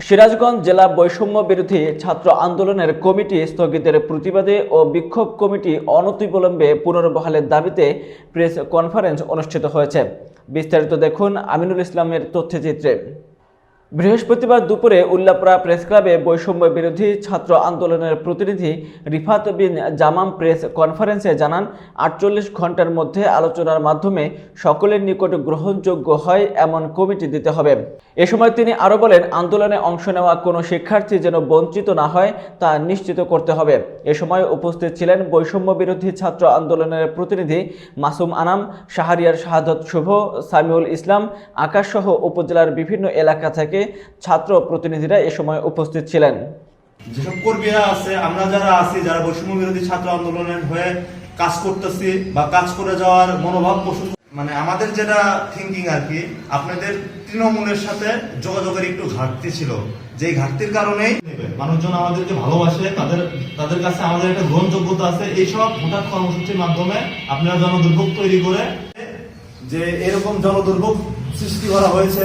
সিরাজগঞ্জ জেলা বৈষম্য বিরোধী ছাত্র আন্দোলনের কমিটি স্থগিতের প্রতিবাদে ও বিক্ষোভ কমিটি অনতিবিলম্বে পুনর্বহালের দাবিতে প্রেস কনফারেন্স অনুষ্ঠিত হয়েছে। বিস্তারিত দেখুন আমিনুল ইসলামের তথ্যচিত্রে। বৃহস্পতিবার দুপুরে উল্লাপড়া প্রেস ক্লাবে বৈষম্য বিরোধী ছাত্র আন্দোলনের প্রতিনিধি রিফাত বিন জামাম প্রেস কনফারেন্সে জানান, আটচল্লিশ ঘণ্টার মধ্যে আলোচনার মাধ্যমে সকলের নিকট গ্রহণযোগ্য হয় এমন কমিটি দিতে হবে। এ সময় তিনি আরও বলেন, আন্দোলনে অংশ নেওয়া কোনো শিক্ষার্থী যেন বঞ্চিত না হয় তা নিশ্চিত করতে হবে। এ সময় উপস্থিত ছিলেন বৈষম্য বিরোধী ছাত্র আন্দোলনের প্রতিনিধি মাসুম আনাম, শাহরিয়ার শাহাদত শুভ, সামিউল ইসলাম, আকাশসহ উপজেলার বিভিন্ন এলাকা থেকে ছাত্র প্রতিনিধিরা এ সময় উপস্থিত ছিলেন। যেসব কর্মীরা আছে, আমরা যারা আছি, যারা বৈষম্য বিরোধী ছাত্র আন্দোলনের হয়ে কাজ করতেছি বা কাজ করে যাওয়ার মনোভাব পোষণ মানে আমাদের যেটা থিঙ্কিং আর কি, আপনাদের তৃণমূলের সাথে যোগাযোগের একটু ঘাটতি ছিল। যে ঘাটতির কারণেই মানুষজন আমাদেরকে ভালোবাসে, তাদের তাদের কাছে আমাদের একটা গ্রহণযোগ্যতা আছে। এইসব হঠাৎ কর্মসূচির মাধ্যমে আপনারা জনদুর্ভোগ তৈরি করে যে এরকম জনদুর্ভোগ সৃষ্টি করা হয়েছে